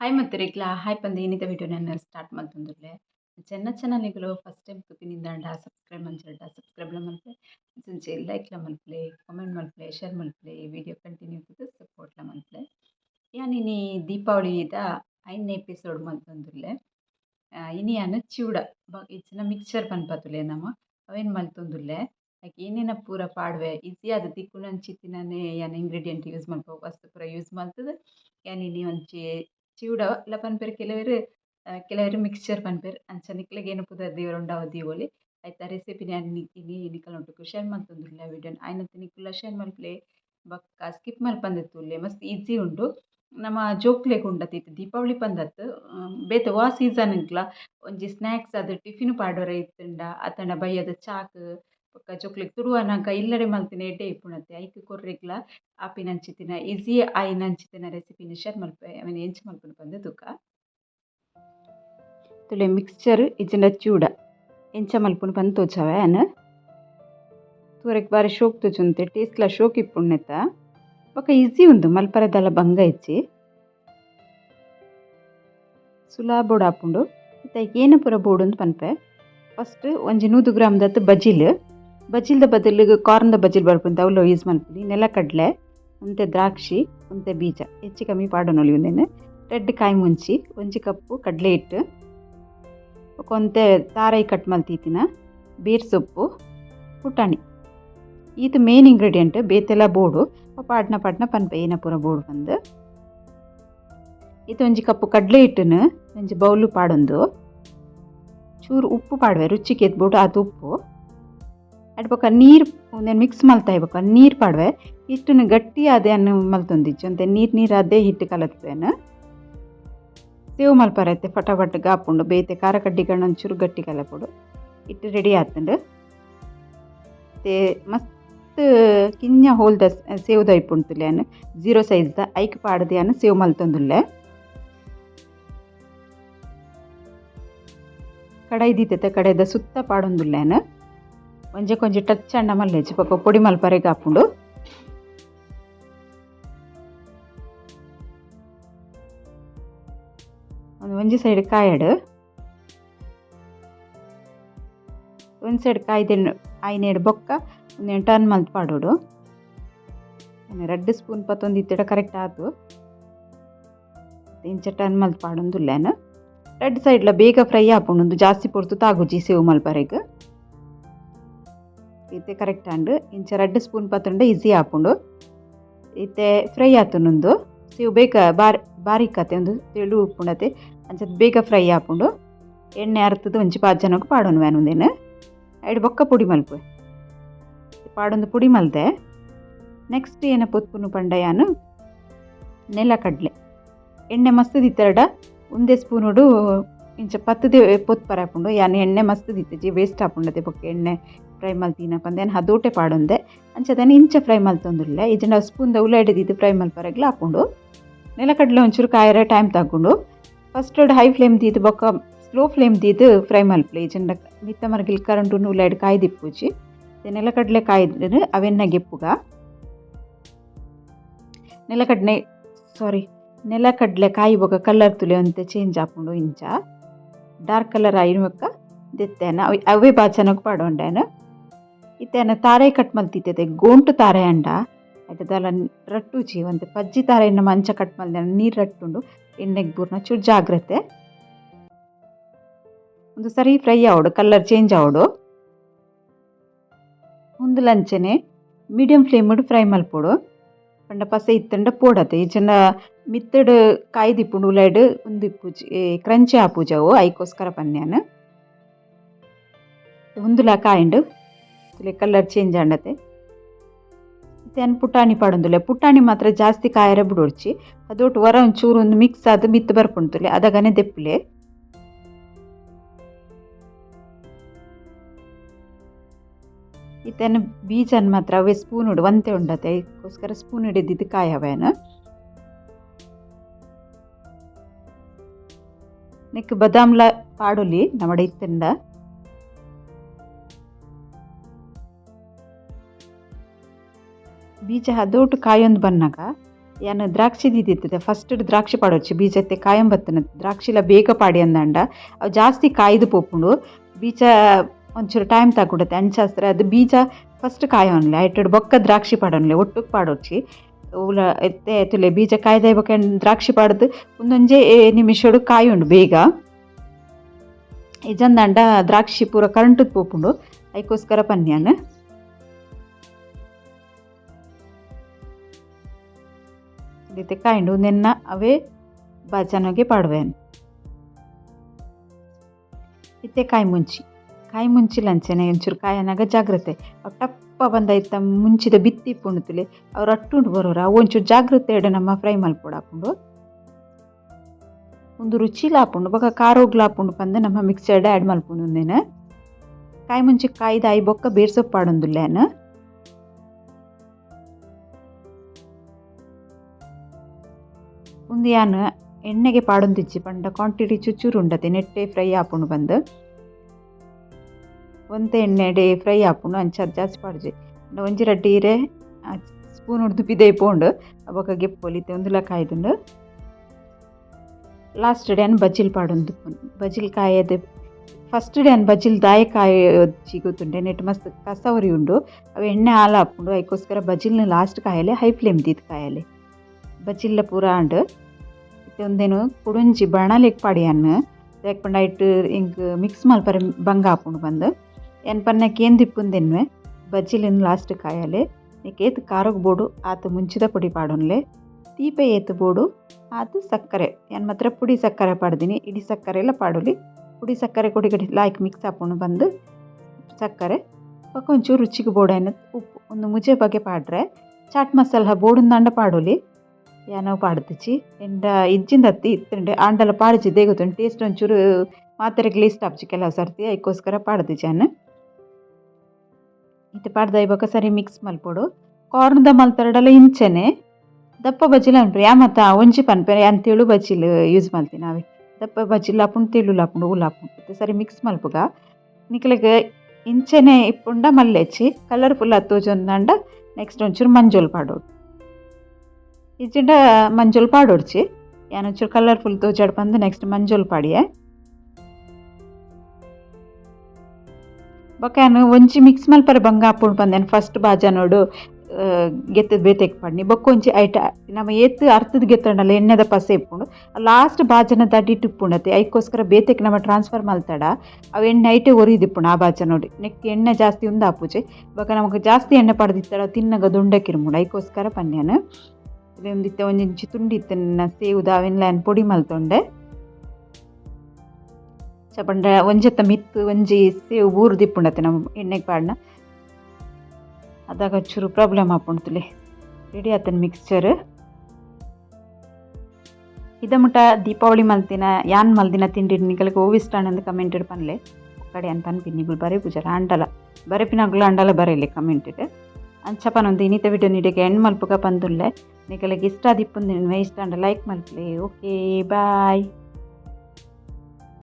Hi ಮತ್ತಿರಿಗ್ಲ hi ಪಂದ್ ಏನಿದೆ video ನಾನು ಸ್ಟಾರ್ಟ್ ಮಾಡ್ತಂದ್ರೆ ಚೆನ್ನ ಚಾನಲ್ಗಳು ಫಸ್ಟ್ ಟೈಮ್ ತುಕಿನಿಂದಾಂಡ ಸಬ್ಸ್ಕ್ರೈಬ್ ಮಂಚಲ್ಡ ಸಬ್ಸ್ಕ್ರೈಬ್ಲ ಮಲ್ಪೆ ಸಂಜೆ ಲೈಕ್ಲ ಮಲ್ಪಲೆ ಕಾಮೆಂಟ್ ಮಲ್ಪಲೆ ಶೇರ್ ಮಲ್ಪಲೆ ವಿಡಿಯೋ ಕಂಟಿನ್ಯೂ ಸಪೋರ್ಟ್ ಸಪೋರ್ಟ್ಲ ಮಲ್ಪಲೆ ದೀಪಾವಳಿ ದೀಪಾವಳಿದ ಐದನೇ ಎಪಿಸೋಡ್ ಮಲ್ತೊಂದುರ್ಲೆ ಇನಿ ಯಾನ್ ಚೂಡ. ಬ ಇಜ್ಜಿನ ಮಿಕ್ಸ್ಚರ್ ಪನ್ಪತುಲೆ ನಮ ಅವೇನು ಮಲ್ತೊಂದುಲ್ಲೆ ಲೈಕ್ ಏನೇನ ಪೂರ ಪಾಡ್ವೆ. ಈಸಿ ಅದು ದಿಕ್ಕು ನಂಚಿತ್ತಿನೇ ಏನು ಇಂಗ್ರೀಡಿಯೆಂಟ್ ಯೂಸ್ ಮಲ್ಪ ವಸ್ತು ಪೂರ ಯೂಸ್ ಮಲ್ತುದು ಯಾನಿನಿ ಒಂಜಿ ಚಿವ್ಡ ಪನ್ಪೆರ್ ಕೆಲವೆರ್ ಕೆಲವೆರ್ ಮಿಕ್ಸ್ಚರ್ ಪನ್ಪೆರ್ ಅಂಚ ನಿಕ್ಲೆಗ್ ಏನ ಪುದರ್ ದೀವರ ಉಂಡಾವ ದೀವೊಲಿ ಐತ ರೆಸಿಪಿನಿ ಯಾನ್ ಇನಿ ನಿಕಲ್ನೊಟ್ಟುಗು ಶೇರ್ ಮಲ್ತೊಂದುಲ್ಲೆ ಆ ವಿಡಿಯೋನ್ ಆಯ್ನಂತ ನಿಕುಲ್ಲ ಶೇರ್ ಮಲ್ಪಲೆ ಬೊಕ್ಕ ಸ್ಕಿಪ್ ಮಲ್ಪಂದೆತ್ತುಲ್ಲೆ ಮಸ್ತ್ ಈಸಿ ಉಂಡು ನಮ ಜೋಕ್ಲೆಗ್ ಉಂಡತೆ ದೀಪಾವಳಿ ಪಂದತ್ ಬೇತೆ ವಾ ಸೀಸನ್ಗ್ಲ ಒಂಜಿ ಸ್ನಾಕ್ಸ್ ಆದ್ ಟಿಫಿನ್ ಪಾಡೊರ ಇತ್ತುಂಡ ಅತ್ತಂಡ ಬಯ್ಯದ ಚಾಕ್ ಬೊಕ್ಕ ಜೋಕ್ಲೆಗ್ ತುಳುವನಾಗ ಇಲ್ಲಡೆ ಮಲ್ತಿನ ಎಡ್ಡೆ ಇಪ್ಪುಣತ್ತೆ. ಐಕ್ ಕೊರ್ರೆಗ್ಲ ಆಪಿನಂಚಿತ್ತಿನ ಈಸಿ ಆಯಿನಂಚಿತ್ತಿನ ರೆಸಿಪಿನ ಶೇರ್ ಮಲ್ಪೆ ಅವೆನ್ ಎಂಚ ಮಲ್ಪನ ಪಂದ್ ತುಕ ತುಲೆ ಮಿಕ್ಸ್ಚರ್ ಇಜಿನ ಚೂಡ. ಎಂಚ ಮಲ್ಪುನ ಪಂದ್ ತೋಜಾವೆ ಆನ್ ತೂರೆಗ್ ಬಾರಿ ಶೋಕ್ ತೋಜುಂತೆ ಟೇಸ್ಟ್ಲ ಶೋಕ್ ಇಪ್ಪುಣ್ಣೆತ್ತ ಬೊಕ ಈಸಿ ಉಂದು ಮಲ್ಪರದಲ್ಲ ಬಂಗ ಇಜ್ಜಿ ಸುಲಾಬೊಡು ಆಪುಂಡು ಇತ್ತ ಏನ ಪೂರ ಅಂತ ಪನ್ಪೆ? ಫಸ್ಟ್ ಒಂಜಿ ನೂದು ಗ್ರಾಮ್ದತ್ತು ಬಜಿಲ್. ಬಜಿಲ್ದ ಬದಲಿಗೆ ಕಾರ್ನ್ದ ಬಜಿಲ್ ಬರ್ಪುಂಡು ಅವ್ಲು ಯೂಸ್ ಮಲ್ಪುನಿ ನೆಲಕಡಲೆ ಒಂತೆ ದ್ರಾಕ್ಷಿ, ಒಂತೆ ಬೀಜ. ಹೆಚ್ಚು ಕಮ್ಮಿ ಪಾಡೊನೊಲಿ ಉಂದೆನ್ ರೆಡ್ ಕಾಯಿ ಮುಂಚಿ, ಒಂಜಿ ಕಪ್ಪು, ಕಡಲೆ ಹಿಟ್ಟು ಕೊಂತೆ ತಾರೈ ಕಟ್ ಮಲ್ತೀತಿನ, ಬೀರ್ ಸೊಪ್ಪು, ಪುಟಾಣಿ. ಈತ್ ಮೇನ್ ಇಂಗ್ರೀಡಿಯೆಂಟ್ ಬೇತೆಲ ಬೋಡು. ಪಾಡ್ನ ಪಾಡ್ನ ಪನ್ಪ ಏನ ಪೂರ ಬೋಡು ಪಂದ್ ಈತ ಒಂಜಿ ಕಪ್ಪು ಕಡಲೆ ಹಿಟ್ಟನ್ನು ಒಂಜಿ ಬೌಲು ಪಾಡೊಂದು. ಚೂರು ಉಪ್ಪು ಪಾಡ್ವೆ ರುಚಿಗೆ ಎದ್ಬಿಟ್ಟು ಅದು ಉಪ್ಪು. ಅಡ್ ಬೊಕ ನೀರು ಒಂದೇನು ಮಿಕ್ಸ್ ಮಲ್ತಾ ಇರ್ಬೇಕು. ನೀರು ಪಾಡ್ವೆ. ಹಿಟ್ಟನ್ನು ಗಟ್ಟಿ ಅದೇ ಅನ್ನು ಮಲ್ತೊಂದಿಜ್ಜು. ಅಂತೆ ನೀರು ನೀರು ಅದೇ ಹಿಟ್ಟು ಕಲತ್ಬೇನ ಸೇವ್ ಮಲ್ಪರೈತೆ ಫಟಾಫಟ್ ಗಾಪುಂಡು. ಬೇತೆ ಖಾರ ಕಡ್ಡಿಗಳನ್ನ ಒಂಚೂರು ಗಟ್ಟಿ ಕಲಪುಡು. ಹಿಟ್ಟು ರೆಡಿ ಆತಂಡು. ಮತ್ತೆ ಮಸ್ತ್ ಕಿಂಜ ಹೋಲ್ದ ಸೇವ್ದ ಇಪ್ಪುಂಟುಲೆ ಸೈಜ್ ದ ಸೈಜ್ದ ಐಕ್ ಪಾಡ್ದೆ ಅನ್ನು ಸೇವ್ ಮಲ್ತೊಂದುಲ್ಲೆ. ಕಡಾಯಿ ದೀತೈತೆ ಕಡೆದ ಸುತ್ತ ಪಾಡೊಂದುಲ್ಲೆನ್ ಒಂಜೆ ಕೊಂಚ ಟಚ್ ಅಂಡ ಮಲ್ಲೆಜಿ ಪಕ್ಕ ಪೊಡಿ ಮಲ್ಪರೆಗ್ ಆಪುಂಡು ಒಂದು ಒಂಜಿ ಸೈಡ್ ಕಾಯಡ್ ಒಂದು ಸೈಡ್ ಕಾಯ್ದೆಣ್ಣು ಆಯ್ನೆಡ್ ಬೊಕ್ಕ ಒಂದೇನು ಟರ್ನ್ ಮಲ್ತ್ ಪಾಡೋಡು ರೆಡ್ ಸ್ಪೂನ್ ಪತ್ತೊಂದು ಇತ್ತಿಡ ಕರೆಕ್ಟ್ ಆತು ಇಂಚ ಟರ್ನ್ ಮಲ್ತ್ ಪಾಡೊಂದುಲ್ಲೆನ್ ರೆಡ್ ಸೈಡ್ಲ ಬೇಗ ಫ್ರೈ ಆಪುಂಡು ಜಾಸ್ತಿ ಪೊರ್ತು ತಾಗುಜಿ ಸೇವ್ ಮಲ್ಪರೆಗ್ ಇತ್ತೆ ಕರೆಕ್ಟ್ ಅಂಡ್. ಇಂಚ ರೆಡ್ ಸ್ಪೂನ್ ಪತ್ತುಂಡ ಈಸಿ ಆಪುಂಡು. ಇತ್ತೆ ಫ್ರೈ ಆತನೊಂದು ಸಿವು ಬೇಗ ಬಾರಿ, ಬಾರಿಕ್ ಆತೆ, ಒಂದು ತೆಳು ಉಪ್ಪುಂಡತೆ. ಅಂಚದ ಬೇಗ ಫ್ರೈ ಆಪುಂಡು. ಎಣ್ಣೆ ಅರ್ತದ ಒಂಜಿ ಪಾಜ್ ಜನಕ್ಕೆ ಪಾಡೋನು ವ್ಯಾನುಂದೇನು ಎರಡು ಬೊಕ್ಕ ಪುಡಿ ಮಲ್ಪುವೆ ಪಾಡೊಂದು ಪುಡಿ ಮಲ್ದೆ. ನೆಕ್ಸ್ಟ್ ಏನ ಪೊತ್ಪುನು ಪಂಡ ಯಾನು ನೆಲಕಡ್ಲೆ ಎಣ್ಣೆ ಮಸ್ತ್ ದಿತ್ತರಡ ಒಂದೇ ಸ್ಪೂನುಡು ಇಂಚ ಪತ್ತದೇ ಪೊತ್ ಹಾಕೊಂಡು ಯಾನ್ ಎಣ್ಣೆ ಮಸ್ತ್ ದಿತ್ತಜಿ ವೇಸ್ಟ್ ಆಪುಂಡತೆ ಬೊಕ್ಕ ಎಣ್ಣೆ. ಫ್ರೈ ಮಲ್ತಿನ ಪಂದೇನು ಹದೋಟೆ ಪಾಡೊಂದೆ ಅಂಚದನ್ನು ಇಂಚ ಫ್ರೈ ಮಲ್ತೊಂದುಲ್ಲೆ ಇಜಂಡ ಸ್ಪೂನ್ದ ಉಳ್ಳಾಡಿ ದಿದ್ದು ಫ್ರೈ ಮಲ್ಪರೆಗ್ಲ ಹಾಕೊಂಡು ನೆಲಕಡ್ಲೆ ಒಂಚೂರು ಕಾಯರ ಟೈಮ್ ತಗೊಂಡು ಫಸ್ಟ್ ಹೈ ಫ್ಲೇಮ್ ದೀದು ಬೊಕ್ಕ ಸ್ಲೋ ಫ್ಲೇಮ್ ದೀದು ಫ್ರೈ ಮಲ್ಪಲೆ ಇಜಂಡ ಮಿತ್ತ ಮರಗಿಲ್ ಕರೆಂಟು ಉಳ್ಳಾಡಿ ಕಾಯಿ ದಿಪ್ಪುಜಿ ನೆಲಕಡ್ಲೆ ಕಾಯ್ದು ಅವೆನ್ನ ಗೆಪ್ಪುಗ ನೆಲಕಡ್ಲೆ ಸಾರಿ ನೆಲಕಡ್ಲೆ ಕಾಯಿ ಬೊಕ ಕಲರ್ ತುಲೆ ಒಂತೆ ಚೇಂಜ್ ಆಪುಂಡು ಇಂಚ ಡಾರ್ಕ್ ಕಲರ್ ಆಯಿರುವಕ್ಕ ದೆತ್ತೇನ ಅವೇ ಬಾಚನಕ್ಕೆ ಪಾಡೊಂಡೇನ ಇತ್ತೇನ ತಾರೆ ಕಟ್ ಮಲ್ತಿತ್ತೆ ಗೋಂಟು ತಾರೆ ಅಂಡ. ಆಯ್ತದಲ್ಲ ರಟ್ಟುಚಿ ಒಂತೆ ಪಜ್ಜಿ ತಾರೆಯನ್ನು ಮಂಚ ಕಟ್ ಮಲ್ದೆ, ನೀರು ರಟ್ಟುಂಡು, ಎಣ್ಣೆಗೆ ಬೂರ್ನ ಚೂರು ಜಾಗ್ರತೆ ಒಂದು ಸರಿ ಫ್ರೈ ಆವಡು ಕಲರ್ ಚೇಂಜ್ ಆವಡು. ಮುಂದೆ ಲಂಚನೆ ಮೀಡಿಯಂ ಫ್ಲೇಮ್ ಫ್ರೈ ಮಲ್ಪೊಡು. ಪಂಡ ಪಸೆ ಇತ್ತಂಡ ಪೋಡತೆ ಈಚಂಡ ಮಿತ್ತಡ್ ಕಾಯಿ ದಿಪ್ಪುಂಡು ಉಲಾಯ್ಡ್ ಒಂದು ಇಪ್ಪುಜಿ ಕ್ರಂಚಿ ಆಪುಜವು, ಐಕೋಸ್ಕರ ಪನ್ಯಾನ. ಉಂದುಲ ಕಾಯಿಂಡು ತುಲೆ ಕಲರ್ ಚೇಂಜ್ ಆಂಡತೆ ತೆನ್ ಪುಟಾಣಿ ಪಾಡೊಂದುಲೆ ಪುಟಾಣಿ ಮಾತ್ರ ಜಾಸ್ತಿ ಕಾಯರೆ ಬಿಡೋಡ್ಚಿ ಅದೊಟ್ಟು ವರ ಒಂಚೂರು ಒಂದು ಮಿಕ್ಸ್ ಆದ್ ಮಿತ್ ಬರ್ಪುಂಡುಲೆ ಅದಗನೆ ದೆಪ್ಪುಲೆ ಇತ್ತೇನ ಬೀಜನ್ ಮಾತ್ರ ಅವೇ ಸ್ಪೂನ್ ಉಡು ಒಂತೆ ಉಂಡತೆ ಅದಕ್ಕೋಸ್ಕರ ಸ್ಪೂನ್ ಹಿಡಿದಿದ್ದು ಕಾಯಿ ಅವೇನ ನೆಕ್ ಬದಾಮ್ಲ ಪಾಡೊಲಿ ನಮ್ಮಡೆ ಇತ್ತಂಡ ಬೀಜ ಹದೋಟ್ ಕಾಯೊಂದು ಬನ್ನಗ ಯಾನ್ ದ್ರಾಕ್ಷಿ ದಿದ್ದಿತ್ತದೆ ಫಸ್ಟ್ ದ್ರಾಕ್ಷಿ ಪಾಡೊಚ್ಚಿ ಬೀಜತ್ತೆ ಕಾಯಂ ಬತ್ತನ ದ್ರಾಕ್ಷಿಲ ಬೇಗ ಪಾಡಿ ಅಂದಂಡ. ಅವು ಜಾಸ್ತಿ ಕಾಯ್ದು ಪೋಪುಂಡು. ಬೀಜ ಒಂಚೂರು ಟೈಮ್ ತಗೊಡುತ್ತೆ ಅಂಚಾಸ್ತ್ರ ಅದು ಬೀಜ ಫಸ್ಟ್ ಕಾಯೋನ್ಲೆ ಐಟಡ್ ಬೊಕ್ಕ ದ್ರಾಕ್ಷಿ ಪಾಡೋನ್ಲೆ ಒಟ್ಟುಗ್ ಪಾಡೊಚ್ಚಿ ಉಲ ಎತ್ತೆ ತುಲೆ ಬೀಜ ಕಾಯ್ದಾಯ್ ಬೊಕ ದ್ರಾಕ್ಷಿ ಪಾಡ್ದು, ಒಂದೊಂಜೆ ನಿಮಿಷಡು ಕಾಯುಂಡು ಬೇಗ. ಇಜಂದಂಡ ದ್ರಾಕ್ಷಿ ಪೂರ ಕರೆಂಟ್ ಪೋಪುಂಡು. ಐಕೋಸ್ಕರ ಪನ್ಯಾನ್ ಇತ್ತೆ ಕಾಯಿಂಡು ನೆನ್ನ ಅವೇ ಬಾಜನಗೆ ಪಾಡುವೆನ್. ಇತ್ತೆ ಕಾಯಿ ಮುಂಚಿ. ಕಾಯಿ ಮುಂಚಿಲಂಚನೆ ಒಂಚೂರು ಕಾಯನಾಗ ಜಾಗ್ರತೆ. ಅವು ಟಪ್ಪ ಬಂದೈತ ಮುಂಚಿದ ಬಿತ್ತಿ ಪುಣ್ತುಲೆ ಅವ್ರು ಅಟ್ಟುಂಡು ಬರೋರು, ಅವು ಒಂಚೂರು ಜಾಗ್ರತೆ ಇಡ ನಮ್ಮ ಫ್ರೈ ಮಲ್ಪೊಡಾಪುಂಡು ಒಂದು ರುಚಿ ಲಾಪುಂಡು, ಬೊಕ ಕಾರೋಗ್ ಆಪುಂಡು ಪಂದ ನಮ್ಮ ಮಿಕ್ಸರ್ಡ್ ಆ್ಯಡ್ ಮಲ್ಪುಂಡು ಒಂದೇನ ಕಾಯಿ ಮುಂಚಿ ಕಾಯ್ದ ಐ ಬೊಕ್ಕ ಬೇರ್ಸೊಪ್ಪು ಒಂದು ಯಾನ್ ಎಣ್ಣೆಗೆ ಪಾಡೊಂದಿಜ್ಜಿ ಪಂಡ ಕ್ವಾಂಟಿಟಿ ಚುಚ್ಚೂರು ഫ്രൈ ನೆಟ್ಟೆ ಫ್ರೈ ಆಪುಂಡು ಬಂದು. ಒಂತೆ ಎಣ್ಣೆಡೆ ಫ್ರೈ ಆಪುಂಡು ಅಂಚ ಜಾಸ್ತಿ ಪಾಡ್ಜಿ. ಒಂಜಿ ರಡ್ಡೀರೆ ಸ್ಪೂನ್ ಹೊಡ್ದು ಪಿದೆ ಪೋಂಡು ಅಬೊಕ ಗೆಪ್ಪೊಲಿತೆ ಒಂದುಲ ಕಾಯ್ದುಂಡು ಲಾಸ್ಟ್ ಡೇ ಬಜಿಲ್ ಬಜ್ಜಿಲ್ ಪಾಡೊಂದು ಬಜ್ಜಿಲ್ ಕಾಯದೆ. ಫಸ್ಟ್ ಡೇ ಬಜಿಲ್ ದಾಯ ಕಾಯ ಗೊತ್ತುಂಡೆ, ನೆಟ್ ಮಸ್ತ್ ಕಸ ಉರಿ ಉಂಡು. ಅವು ಎಣ್ಣೆ ಹಾಲು ಹಾಪುಂಡು ಅದಕ್ಕೋಸ್ಕರ ಬಜ್ಜಿಲ್ನ ಲಾಸ್ಟ್ ಕಾಯಲೆ ಹೈ ಫ್ಲೇಮ್ ದೀತ್ ಕಾಯಲೆ. ಬಜ್ಜಿಲ್ಲ ಪೂರ ಅಂಡ್ ಬಣಲೆಗ್ ಪಾಡಿಯನ್ ಯಾಕೆ ಪಂಡ ಐಟ್ ಇಂಕ್ ಮಿಕ್ಸ್ ಮಲ್ಪರೆ ಬಂಗ ಆಪುಂಡು ಬಂದು. ಎನ್ ಪನ್ನಕ್ಕೆ ಏನು ದಿಪ್ಪುಂದೆನ್ವೆ ಬಜ್ಜಿಲಿನ ಲಾಸ್ಟ್ ಕಾಯಲೆ. ನೀಕ್ ಏತ್ ಕಾರಕ್ಕೆ ಬೋಡು, ಆತ ಮುಂಚಿದ ಪುಡಿ ಪಾಡೋನ್ಲೆ. ತೀಪೆ ಏತ್ ಬೋಡು, ಆತು ಸಕ್ಕರೆ. ಏನು ಮಾತ್ರ ಪುಡಿ ಸಕ್ಕರೆ ಪಾಡ್ದಿನಿ, ಇಡೀ ಸಕ್ಕರೆ ಎಲ್ಲ ಪಾಡೋಲಿ. ಪುಡಿ ಸಕ್ಕರೆ ಕೊಡಿ ಕಡಿ ಲಾಯ್ಕ್ ಮಿಕ್ಸ್ ಹಾಕೊಂಡು ಬಂದು ಸಕ್ಕರೆ. ಪಕ್ಕ ಒಂಚೂರು ರುಚಿಗೆ ಬೋಡ ಏನು ಉಪ್ಪು. ಒಂದು ಮುಜೆ ಬಗ್ಗೆ ಪಾಡ್ರೆ. ಚಾಟ್ ಮಸಾಲ ಬೋಡಿನ ದಂಡ ಪಾಡೋಲಿ. ಏನೋ ಪಾಡ್ದಿಚ್ಚಿ ಎಂಡ ಇಜ್ಜಿಂದ ಹತ್ತಿ ಇತ್ತಂಡೆ ಆಂಡಲ ಪಾಡ್ಜಿದ್ದೆ ಗೊತ್ತುಂಡು ಟೇಸ್ಟ್ ಒಂಚೂರು ಮಾತ್ರೆ ಗ್ಲೀಸ್ಟ್ ಆಪ್ಚಿ ಕೆಲವು ಸರ್ತಿ ಅದಕ್ಕೋಸ್ಕರ ಪಾಡ್ದಿಚ್ಚಾನು ಇತ್ತೆ ಪಾಡ್ದ ಇವಾಗ ಸರಿ ಮಿಕ್ಸ್ ಮಲ್ಪೊಡು ಕಾರ್ನ್ದ ಮಲ್ತರಡಲ ಇಂಚನೆ ದಪ್ಪ ಬಜ್ಜಿಲ ಅನ್ಪ್ರಿ ಯಾ ಮತ್ತ ಒಂಜಿ ಪನ್ಪೆರೆ ಯಾನ್ ತೆಳು ಬಜ್ಜಿಲ್ ಯೂಸ್ ಮಲ್ತಿ ನಾವೇ ದಪ್ಪ ಬಜ್ಜಿಲ್ ಆಪುಂಡು ತೆಳು ಲಾಪುಂಡು ಉಲ್ ಆಪುಂಡು ಇತ್ತೆ ಸರಿ ಮಿಕ್ಸ್ ಮಲ್ಪುಗ ನಿಕ್ಲೆಗ್ ಇಂಚನೆ ಇಪ್ಪುಂಡ ಮಲ್ಲೆಚ್ಚಿ ಕಲರ್ಫುಲ್ ಹತ್ತೋಜೊಂದಂಡ ನೆಕ್ಸ್ಟ್ ಒಂಚೂರು ಮಂಜೋಲ್ ಪಾಡೋಡು ಮಂಜೋಲ್ ಪಾಡೋಡ್ಚಿ. ಯಾನ್ ಒಂಚೂರು ಕಲರ್ಫುಲ್ ತೋಜಾಡ್ ಬಂದು ನೆಕ್ಸ್ಟ್ ಮಂಜೋಲ್ ಪಾಡಿಯೆ. ಬೊಕ್ಯಾನು ಒಂಚಿ ಮಿಕ್ಸ್ ಮಲ್ಪರೆ ಬಂಗ ಆಪುಂಡು ಪಂದೆನ್ ಫಸ್ಟ್ ಬಾಜನೋಡು ಗೆತ್ತದ ಬೇತೆಕ್ ಪಡ್ನಿ. ಬೊಕ್ಕೊಂಜಿ ಐಟ ನಮ್ಮ ಏತ್ ಅರ್ಥದ ಗೆತ್ತಂಡಲ್ಲ ಎಣ್ಣೆದ ಪಸೆ ಇಪ್ಪುಂಡು. ಲಾಸ್ಟ್ ಬಾಜನ ದಡ್ಡಿಟ್ಟು ಇಪ್ಪುಂಡತ್ತೆ ಐಕೋಸ್ಕರ ಬೇತೆಕ್ ನಮ್ಮ ಟ್ರಾನ್ಸ್ಫರ್ ಮಲ್ತಡ ಅವು ಎಣ್ಣೆ ಐಟೆ ಒರಿದಿಪ್ಪುಂಡು ಆ ಬಾಜ ಬಾಜನೋಡಿ ನೆಕ್ ಎಣ್ಣೆ ಜಾಸ್ತಿ ಉಂದು ಆಪುಜೆ ಬೊಕ ನಮಗೆ ಜಾಸ್ತಿ ಎಣ್ಣೆ ಪಡ್ದಿತ್ತಡ ತಿನ್ನಗ ದುಂಡಕ್ಕಿರ್ಮುಂಡು ಐಕೋಸ್ಕರ ಪನ್ಯಾನ. ಒಂದಿತ್ತೆ ಒಂಜಿ ತುಂಡಿತ್ತೆ ನನ್ನ ಸೇವು ದಾವೆನ್ಲ ಪೊಡಿ ಮಲ್ತೊಂಡೆ ಚಪಂಡ ಒಂಜೆತ್ತ ಮಿತ್ತು ಒಂಜಿ ಸೇವು ಬೂರು ದಿಪ್ಪುಂಡತೆ ನಮ್ಮ ಎಣ್ಣೆಗೆ ಪಾಡ್ನ ಅದಾಗ ಚೂರು ಪ್ರಾಬ್ಲಮ್ ಆಪುಂಡ್ತುಲೆ ರೆಡಿ ಆತನ ಮಿಕ್ಸ್ಚರ್ ಇದ ಮುಟ ದೀಪಾವಳಿ ಮಲ್ತಿನ ಯಾನ್ ಮಲ್ದಿನ ತಿಂಡಿ ನಿಗಳಿಗೆ ಓವಿಸ್ಟಾಣಂದು ಕಮೆಂಟೆಡ್ ಪನ್ಲೆ ಕಡೆ ಅಂತ ಅನ್ಪಿನಿ ನಿಗಳು ಬರೀ ಪೂಜಾರ ಅಂಡಲ ಬರೆಪಿನಾಗುಲ ಅಂಡಲ ಬರೆಯಲಿ ಕಮೆಂಟೆಡ್ ಅಂಚಪನೊಂದು ಇನ್ನಿತ ವಿಡಿಯೋ ನೀಡಿಗೆ ಎಣ್ಣು ಮಲ್ಪುಗ ಪಂದುಲ್ಲೆ ನಿಗಳಿಗೆ ಇಷ್ಟ ದಿಪ್ಪುಂದಿನ ಇಷ್ಟ ಅಂಡ ಲೈಕ್ ಮಲ್ಪಲೆ ಓಕೆ ಬಾಯ್